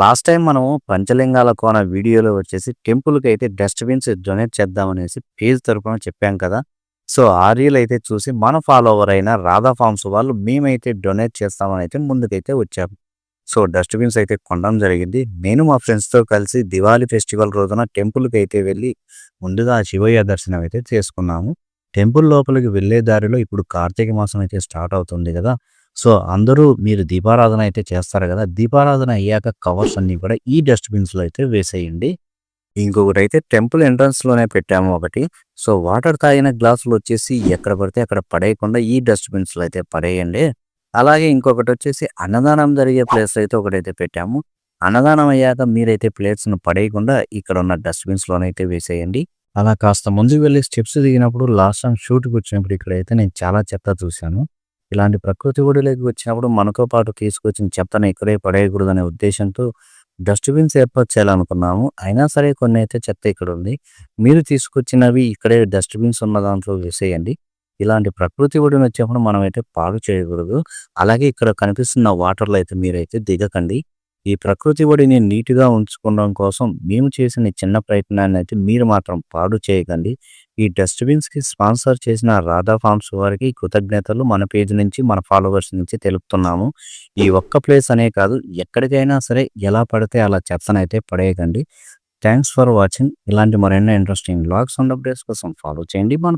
Last time మనము పంచలింగాల కోన వీడియోలో వచ్చేసి టెంపుల్కి అయితే డస్ట్బిన్స్ డొనేట్ చేద్దామనేసి పేజ్ తరపున చెప్పాం కదా. సో ఆ రీల్ అయితే చూసి మన ఫాలోవర్ అయిన రాధా ఫార్మ్స్ వాళ్ళు మేమైతే డొనేట్ చేస్తామని అయితే ముందుకైతే వచ్చాము సో డస్ట్బిన్స్ అయితే కొనడం జరిగింది. నేను మా ఫ్రెండ్స్తో కలిసి దివాళీ ఫెస్టివల్ రోజున టెంపుల్కి అయితే వెళ్ళి ముందుగా శివయ్య దర్శనం అయితే చేసుకున్నాము. టెంపుల్ లోపలికి వెళ్ళే దారిలో ఇప్పుడు కార్తీక మాసం అయితే స్టార్ట్ అవుతుంది కదా. సో అందరూ మీరు దీపారాధన అయితే చేస్తారు కదా! దీపారాధన అయ్యాక కవర్స్ అన్నీ కూడా ఈ డస్ట్బిన్స్లో అయితే వేసేయండి. ఇంకొకటి అయితే టెంపుల్ ఎంట్రన్స్లోనే పెట్టాము ఒకటి సో వాటర్ తాగిన గ్లాసులు వచ్చేసి ఎక్కడ పడితే అక్కడ పడేయకుండా ఈ డస్ట్బిన్స్లో అయితే పడేయండి. అలాగే ఇంకొకటి వచ్చేసి అన్నదానం జరిగే ప్లేస్ అయితే ఒకటైతే పెట్టాము. అన్నదానం అయ్యాక మీరైతే ప్లేట్స్ను పడేయకుండా ఇక్కడ ఉన్న డస్ట్బిన్స్లోనైతే వేసేయండి. అలా కాస్త ముందుకు వెళ్ళి స్టెప్స్ దిగినప్పుడు లాస్ట్ టైం షూట్కి వచ్చినప్పుడు ఇక్కడైతే నేను చాలా చెత్త చూశాను. ఇలాంటి ప్రకృతి ఒడిలోకి వచ్చినప్పుడు మనతో పాటు తీసుకొచ్చిన చెత్తను ఇక్కడే పడేయకూడదనే ఉద్దేశంతో డస్ట్బిన్స్ ఏర్పాటు చేయాలనుకున్నాము. అయినా సరే కొన్ని అయితే చెత్త ఇక్కడ ఉంది. మీరు తీసుకొచ్చినవి ఇక్కడే డస్ట్బిన్స్ ఉన్న దాంట్లో వేసేయండి. ఇలాంటి ప్రకృతి ఒడిని వచ్చినప్పుడు మనం అయితే పాడు చేయకూడదు. అలాగే ఇక్కడ కనిపిస్తున్న వాటర్లో అయితే మీరైతే దిగకండి. ఈ ప్రకృతి ఒడిని నీట్గా ఉంచుకోవడం కోసం మేము చేసిన చిన్న ప్రయత్నాన్ని అయితే మీరు మాత్రం పాడు చేయకండి. ఈ డస్ట్బిన్స్కి స్పాన్సర్ చేసిన రాధా ఫార్మ్స్ వారికి కృతజ్ఞతలు. మన పేజ్ నుంచి మన ఫాలోవర్స్ నుంచి తెలుపుతున్నాము. ఈ ఒక్క ప్లేస్ అనే కాదు ఎక్కడికైనా సరే ఎలా పడితే అలా చెత్తనైతే పడేయకండి. Thanks for watching. ఇలాంటి మరెన్నో ఇంట్రెస్టింగ్ బ్లాగ్స్ అండ్ అప్డేట్స్ కోసం ఫాలో చేయండి. మన